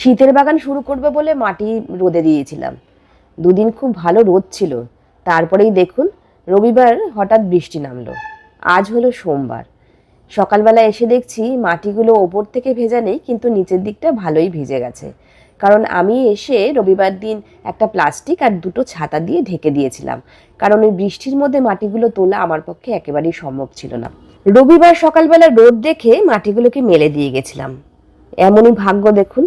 শীতের বাগান শুরু করবে বলে মাটি রোদে দিয়েছিলাম। দুদিন খুব ভালো রোদ ছিল। তারপরেই দেখুন, রবিবার হঠাৎ বৃষ্টি নামলো। আজ হলো সোমবার। সকালবেলা এসে দেখছি মাটিগুলো ওপর থেকে ভেজা নেই, কিন্তু নিচের দিকটা ভালোই ভিজে গেছে। কারণ আমি এসে রবিবার দিন একটা প্লাস্টিক আর দুটো ছাতা দিয়ে ঢেকে দিয়েছিলাম। কারণ ওই বৃষ্টির মধ্যে মাটিগুলো তোলা আমার পক্ষে একেবারেই সম্ভব ছিল না। রবিবার সকালবেলা রোদ দেখে মাটিগুলোকে মেলে দিয়ে গেছিলাম। এমনই ভাগ্য দেখুন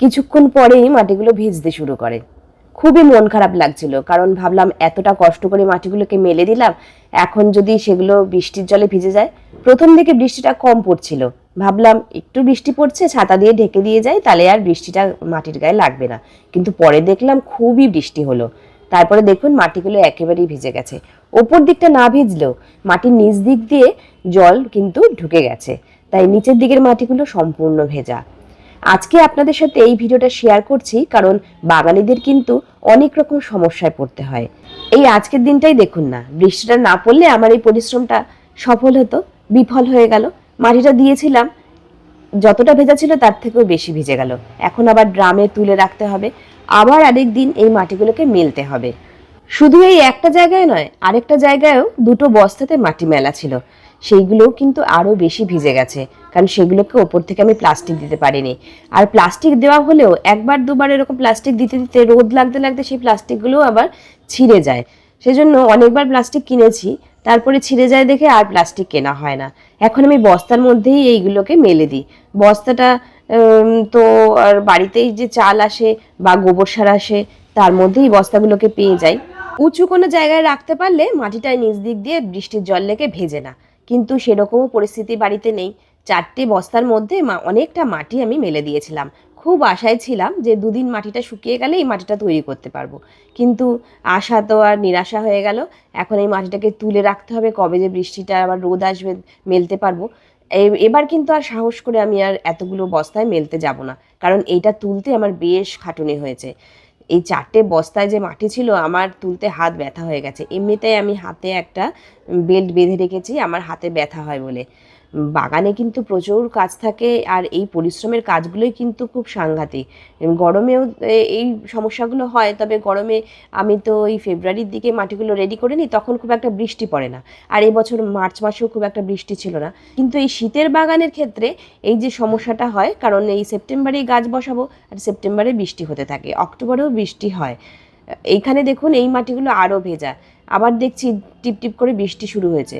কিছুক্ষণ পরেই মাটিগুলো ভিজতে শুরু করে। খুবই মন খারাপ লাগছিল, কারণ ভাবলাম এতটা কষ্ট করে মাটিগুলোকে মেলে দিলাম, এখন যদি সেগুলো বৃষ্টির জলে ভিজে যায়, প্রথম দিকে বৃষ্টিটা কম পড়ছিল। ভাবলাম, একটু বৃষ্টি পড়ছে, ছাতা দিয়ে ঢেকে দিয়ে যাই, তাহলে আর বৃষ্টিটা মাটির গায়ে লাগবে না। কিন্তু পরে দেখলাম খুবই বৃষ্টি হলো। তারপরে দেখুন, মাটিগুলো একেবারেই ভিজে গেছে। ওপর দিকটা না ভিজলেও মাটির নিচ দিক দিয়ে জল কিন্তু ঢুকে গেছে। তাই নিচের দিকের মাটিগুলো সম্পূর্ণ ভেজা। আজকে আপনাদের সাথে এই ভিডিওটা শেয়ার করছি, কারণ বাঙালিদের কিন্তু অনেক রকম সমস্যায় পড়তে হয়। এই আজকের দিনটাই দেখুন না। বৃষ্টিটা না পড়লে আমার এই পরিশ্রমটা সফল হতো, বিফল হয়ে গেল। মাটিটা দিয়েছিলাম, যতটা ভেজা ছিল তার থেকেও বেশি ভিজে গেল। এখন আবার ড্রামে তুলে রাখতে হবে, আবার আরেক দিন এই মাটিগুলোকে মেলতে হবে। শুধু এই একটা জায়গায় নয়, আরেকটা জায়গায়ও দুটো বস্তাতে মাটি মেলা ছিল। সেইগুলোও কিন্তু আরও বেশি ভিজে গেছে, কারণ সেগুলোকে ওপর থেকে আমি প্লাস্টিক দিতে পারিনি। আর প্লাস্টিক দেওয়া হলেও একবার দুবার এরকম প্লাস্টিক দিতে দিতে রোদ লাগতে লাগতে সেই প্লাস্টিকগুলোও আবার ছিঁড়ে যায়। সেজন্য অনেকবার প্লাস্টিক কিনেছি, তারপরে ছিঁড়ে যায় দেখে আর প্লাস্টিক কেনা হয় না। এখন আমি বস্তার মধ্যেই এইগুলোকে মেলে দিই। বস্তাটা তো আর বাড়িতেই যে চাল আসে বা গোবর সার আসে, তার মধ্যেই বস্তাগুলোকে পেয়ে যাই। উঁচু কোনো জায়গায় রাখতে পারলে মাটিটায় নিচ দিক দিয়ে বৃষ্টির জল লেগে ভেজে না। কিন্তু সেরকমও পরিস্থিতি বাড়িতে নেই। চারটে বস্তার মধ্যে মা- অনেকটা মাটি আমি মেলে দিয়েছিলাম। খুব আশায় ছিলাম যে দুদিন মাটিটা শুকিয়ে গেলে এই মাটিটা তৈরি করতে পারব। কিন্তু আশা তো আর নিরাশা হয়ে গেল। এখন এই মাটিটাকে তুলে রাখতে হবে। কবে যে বৃষ্টিটা আবার রোদ আসবে, মেলতে পারব। এবার কিন্তু আর সাহস করে আমি আর এতগুলো বস্তায় মেলতে যাব না। কারণ এইটা তুলতে আমার বেশ খাটুনি হয়েছে। এই চারটে বস্তায় যে মাটি ছিল, আমার তুলতে হাত ব্যথা হয়ে গেছে। এমনিতেই আমি হাতে একটা বেল্ট বেঁধে রেখেছি, আমার হাতে ব্যথা হয় বলে। বাগানে কিন্তু প্রচুর কাজ থাকে আর এই পরিশ্রমের কাজগুলোই কিন্তু খুব সাংঘাতিক। গরমেও এই সমস্যাগুলো হয়, তবে গরমে আমি তো এই ফেব্রুয়ারির দিকে মাটিগুলো রেডি করে নিই, তখন খুব একটা বৃষ্টি পড়ে না। আর এই বছর মার্চ মাসেও খুব একটা বৃষ্টি ছিল না। কিন্তু এই শীতের বাগানের ক্ষেত্রে এই যে সমস্যাটা হয়, কারণ এই সেপ্টেম্বরেই গাছ বসাবো, আর সেপ্টেম্বরে বৃষ্টি হতে থাকে, অক্টোবরেও বৃষ্টি হয়। এইখানে দেখুন, এই মাটিগুলো আরও ভেজা। আবার দেখছি টিপ টিপ করে বৃষ্টি শুরু হয়েছে।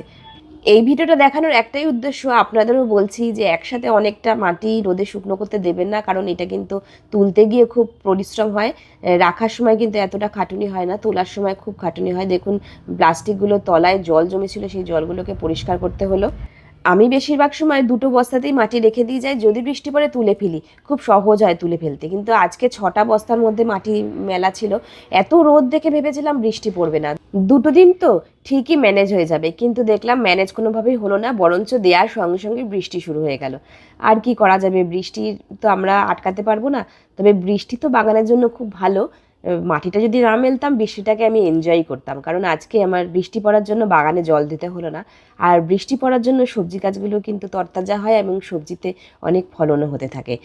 এই ভিডিওটা দেখানোর একটাই উদ্দেশ্য, আপনাদেরও বলছি যে একসাথে অনেকটা মাটি রোদে শুকনো করতে দেবেন না, কারণ এটা কিন্তু তুলতে গিয়ে খুব পরিশ্রম হয়। রাখার সময় কিন্তু এতটা খাটুনি হয় না, তোলার সময় খুব খাটুনি হয়। দেখুন, প্লাস্টিকগুলো তলায় জল জমেছিল, সেই জলগুলোকে পরিষ্কার করতে হলো। আমি বেশিরভাগ সময় দুটো বস্তাতেই মাটি রেখে দিয়ে যাই, যদি বৃষ্টি পড়ে তুলে ফেলি। খুব সহজ হয় তুলে ফেলতে। কিন্তু আজকে ছটা বস্তার মধ্যে মাটি মেলা ছিল, এত রোদ দেখে ভেবেছিলাম বৃষ্টি পড়বে না। দুটো দিন তো ঠিকই ম্যানেজ হয়ে যাবে, কিন্তু দেখলাম ম্যানেজ কোনোভাবেই হলো না, বরঞ্চ দেওয়ার সঙ্গে সঙ্গে বৃষ্টি শুরু হয়ে গেল। আর কি করা যাবে? বৃষ্টি তো আমরা আটকাতে পারব না, তবে বৃষ্টি তো বাগানের জন্য খুব ভালো। মাটিটা যদি না মেলতাম, বৃষ্টিটাকে আমি এনজয় করতাম। কারণ আজকে আমার বৃষ্টি পড়ার জন্য বাগানে জল দিতে হলো না। আর বৃষ্টি পড়ার জন্য সবজি গাছগুলো কিন্তু তরতাজা হয় এবং সবজিতে অনেক ফলনও হতে থাকে।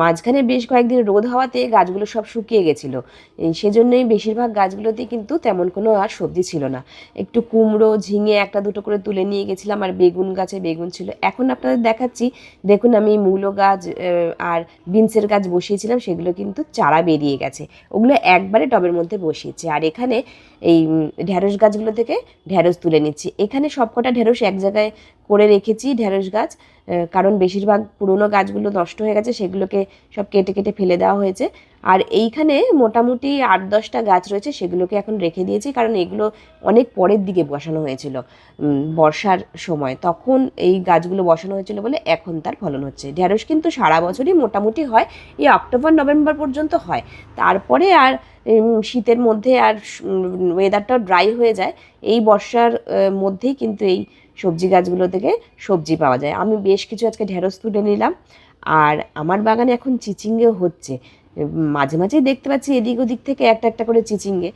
মাঝখানে বেশ কয়েকদিন রোদ হওয়াতে গাছগুলো সব শুকিয়ে গেছিল। সেজন্যই বেশিরভাগ গাছগুলোতে কিন্তু তেমন কোনো আর সবজি ছিল না। একটু কুমড়ো, ঝিঙে একটা দুটো করে তুলে নিয়ে গেছিলাম, আর বেগুন গাছে বেগুন ছিল। এখন আপনাদের দেখাচ্ছি, দেখুন আমি মূলো গাছ আর বিনসের গাছ বসিয়েছিলাম, সেগুলো কিন্তু চারা বেরিয়ে গেছে। ওগুলো একবারে টবের মধ্যে বসিয়েছি। আর এখানে এই ঢ্যাঁড়স গাছগুলো থেকে ঢ্যাঁড়স তুলে নিচ্ছি। এখানে সবকটা ঢ্যাঁড়স এক জায়গায় করে রেখেছি ঢ্যাঁড়স গাছ। কারণ বেশিরভাগ পুরনো গাছগুলো নষ্ট হয়ে গেছে, সেগুলোকে সব কেটে কেটে ফেলে দেওয়া হয়েছে। আর এইখানে মোটামুটি আট দশটা গাছ রয়েছে, সেগুলোকে এখন রেখে দিয়েছি, কারণ এগুলো অনেক পরের দিকে বসানো হয়েছিল বর্ষার সময়। তখন এই গাছগুলো বসানো হয়েছিল বলে এখন তার ফলন হচ্ছে। ঢ্যাঁড়স কিন্তু সারা বছরই মোটামুটি হয়, এই অক্টোবর, নভেম্বর পর্যন্ত হয়। তারপরে আর শীতের মধ্যে আর ওয়েদারটাও ড্রাই হয়ে যায়, এই বর্ষার মধ্যেই কিন্তু এই সবজি গাছগুলো থেকে সবজি পাওয়া যায়। আমি বেশ কিছু আজকে ঢেঁড়স তুলে নিলাম, আর আমার বাগানে এখন চিচিঙ্গেও হচ্ছে। মাঝে মাঝেই দেখতে পাচ্ছি এদিক ওদিক থেকে একটা একটা করে চিচিঙ্গে।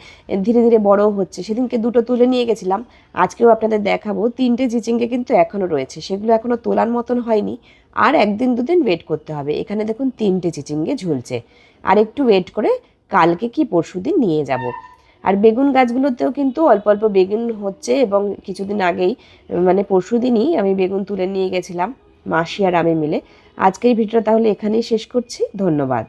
ধীরে ধীরে বড় হচ্ছে। সেদিনকে দুটো তুলে নিয়ে গেছিলাম। আজকেও আপনাদের দেখাবো। তিনটে চিচিঙ্গে কিন্তু এখনও রয়েছে। সেগুলো এখনও তোলার মতন হয়নি। আর একদিন দুদিন ওয়েট করতে হবে। এখানে দেখুন তিনটে চিচিঙ্গে ঝুলছে। আর একটু ওয়েট করে কালকে কি পরশু দিন নিয়ে যাব। আর বেগুন গাছগুলোতেও কিন্তু অল্প অল্প বেগুন হচ্ছে এবং কিছুদিন আগেই মানে পরশু দিনই আমি বেগুন তুলে নিয়ে গেছিলাম, মাসি আর আমি মিলে। আজকের ভিডিওটা তাহলে এখানেই শেষ করছি। ধন্যবাদ।